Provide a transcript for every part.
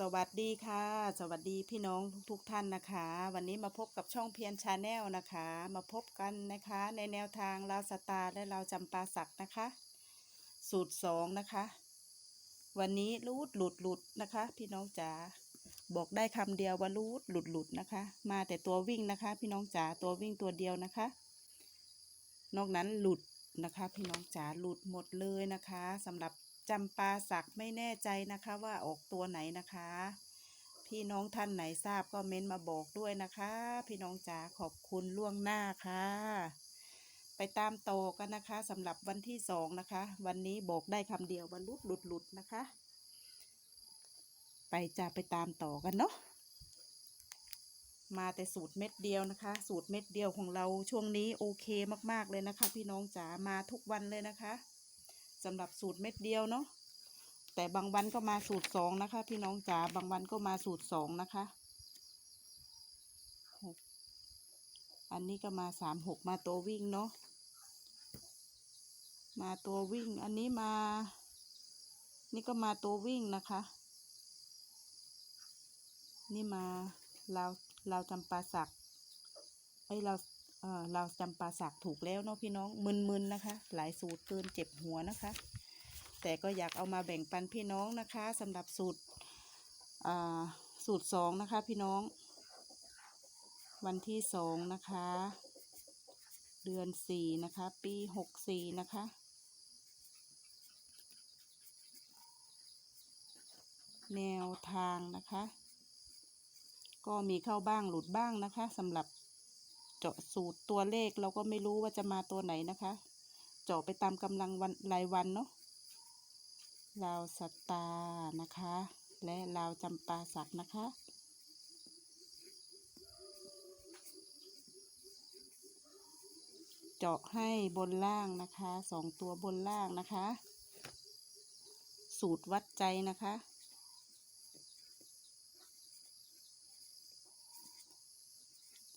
สวัสดีค่ะ สวัสดีพี่น้องทุกๆท่านนะคะ วันนี้มาพบกับช่องเพียนชาแนลนะคะ มาพบกันนะคะ ในแนวทางลาวสตาร์และลาวจำปาสักนะคะ สูตรสองนะคะ วันนี้รูดหลุดหลุดนะคะ พี่น้องจ๋าบอกได้คำเดียวว่ารูดหลุดหลุดนะคะ มาแต่ตัววิ่งนะคะ พี่น้องจ๋าตัววิ่งตัวเดียวนะคะ นอกนั้นหลุดนะคะ พี่น้องจ๋าหลุดหมดเลยนะคะสำหรับ จำปาสักไม่แน่ใจนะคะว่าออกตัวไหนนะคะ พี่น้องท่านไหนทราบก็เม้นมาบอกด้วยนะคะ พี่น้องจ๋าขอบคุณล่วงหน้าค่ะ ไปตามโตอกันนะคะสำหรับวันที่สองนะคะ วันนี้บอกได้คำเดียวว่าหลุดหลุดหลุดนะคะ ไปจะไปตามต่อกันเนาะมาแต่สูตรเม็ดเดียวนะคะ สูตรเม็ดเดียวของเราช่วงนี้โอเคมากๆเลยนะคะ พี่น้องจ๋ามาทุกวันเลยนะคะ สำหรับสูตรเม็ดเดียวเนาะแต่บางวันก็มาสูตรสองนะคะ พี่น้องจ๋าบางวันก็มาสูตรสองนะคะหกอันนี้ก็มาสามหกมาตัววิ่งเนาะมาตัววิ่งอันนี้มา นี่ก็มาตัววิ่งนะคะ นี่มาเราเราจำปาสักไอเรา เราจำปาสักถูกแล้วเนาะพี่น้องมึนๆนะคะ หลายสูตรเกินเจ็บหัวนะคะ แต่ก็อยากเอามาแบ่งปันพี่น้องนะคะสำหรับสูตรอ่าสูตรสองนะคะพี่น้อง วันที่สองนะคะ เดือนสี่นะคะ ปีหกสี่นะคะแนวทางนะคะ ก็มีเข้าบ้างหลุดบ้างนะคะสำหรับ เจาะสูตรตัวเลขเราก็ไม่รู้ว่าจะมาตัวไหนนะคะ เจาะไปตามกำลังวันรายวันเนาะลาวสตาร์นะคะ และลาวจำปาสักนะคะ เจาะให้บนล่างนะคะสองตัวบนล่างนะคะ สูตรวัดใจนะคะ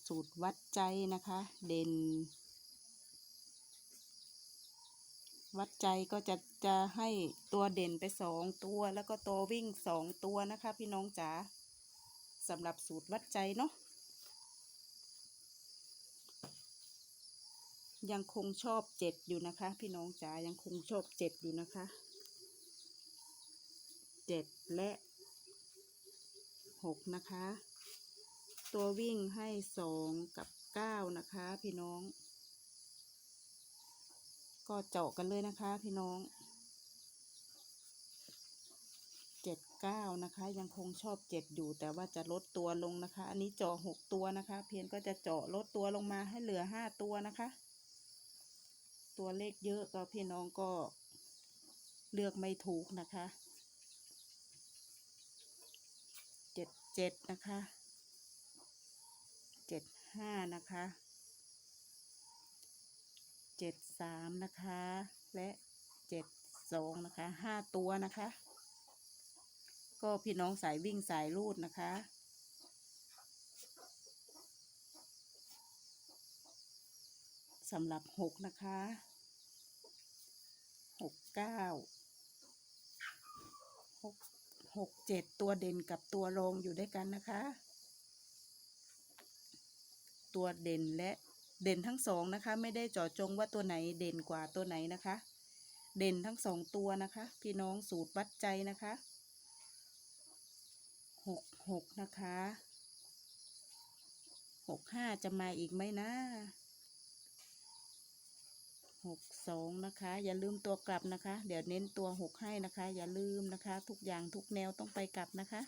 สูตรวัดใจนะคะ เด่น วัดใจก็จะจะให้ตัวเด่นไปสองตัว แล้วก็ตัววิ่งสองตัวนะคะ พี่น้องจ๋าสำหรับสูตรวัดใจเนาะยังคงชอบเจ็ดอยู่นะคะ พี่น้องจ๋ายังคงชอบเจ็ดอยู่นะคะเจ็ดและหกนะคะ ตัววิ่งให้สองกับเก้านะคะ พี่น้อง ก็เจาะกันเลยนะคะ พี่น้องเจ็ดเก้านะคะ ยังคงชอบเจ็ดอยู่แต่ว่าจะลดตัวลงนะคะ อันนี้เจาะหกตัวนะคะ เพียนก็จะเจาะลดตัวลงมาให้เหลือห้าตัวนะคะ ตัวเลขเยอะก็พี่น้องก็เลือกไม่ถูกนะคะเจ็ดเจ็ดนะคะ เจ็ดห้านะคะเจ็ดสามนะคะ และเจ็ดสองนะคะห้าตัวนะคะ ก็พี่น้องสายวิ่งสายรูดนะคะสำหรับหกนะคะหกเก้าหกหกเจ็ดตัวเด่นกับตัวรองอยู่ด้วยกันนะคะ ตัวเด่นและเด่นทั้งสองนะคะ ไม่ได้เจาะจงว่าตัวไหนเด่นกว่าตัวไหนนะคะ เด่นทั้งสองตัวนะคะ พี่น้องสูตรวัดใจนะคะหกหกนะคะหกห้าจะมาอีกไหมนะหกสองนะคะ อย่าลืมตัวกลับนะคะ เดี๋ยวเน้นตัวหกให้นะคะ อย่าลืมนะคะ ทุกอย่างทุกแนวต้องไปกลับนะคะ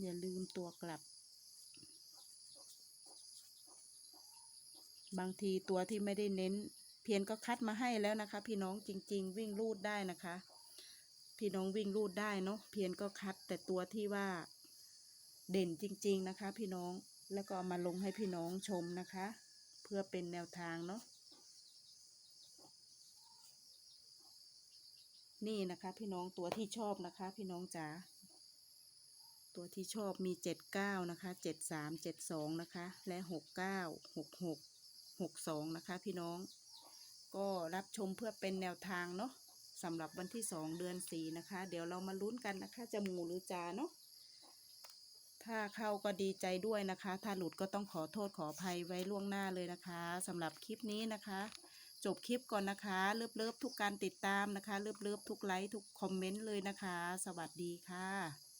อย่าลืมตัวกลับ บางทีตัวที่ไม่ได้เน้น เพียนก็คัดมาให้แล้วนะคะ พี่น้องจริง ๆ วิ่งรูดได้นะคะ พี่น้องวิ่งรูดได้เนาะเพียนก็คัดแต่ตัวที่ว่าเด่นจริง ๆนะคะ พี่น้องแล้วก็มาลงให้พี่น้องชมนะคะ เพื่อเป็นแนวทางเนาะนี่นะคะ พี่น้องตัวที่ชอบนะคะ พี่น้องจ๋าตัวที่ชอบมีเจ็ดเก้านะคะเจ็ดสามเจ็ดสองนะคะ และหก หกสองนะคะ พี่น้อง ก็รับชมเพื่อเป็นแนวทางเนาะสำหรับวันที่สองเดือนสี่นะคะ เดี๋ยวเรามาลุ้นกันนะคะจะหมูหรือจาเนาะถ้าเข้าก็ดีใจด้วยนะคะ ถ้าหลุดก็ต้องขอโทษขออภัยไว้ล่วงหน้าเลยนะคะสำหรับคลิปนี้นะคะ จบคลิปก่อนนะคะเลิฟเลิฟทุกการติดตามนะคะเลิฟเลิฟทุกไลค์ทุกคอมเมนต์เลยนะคะ สวัสดีค่ะ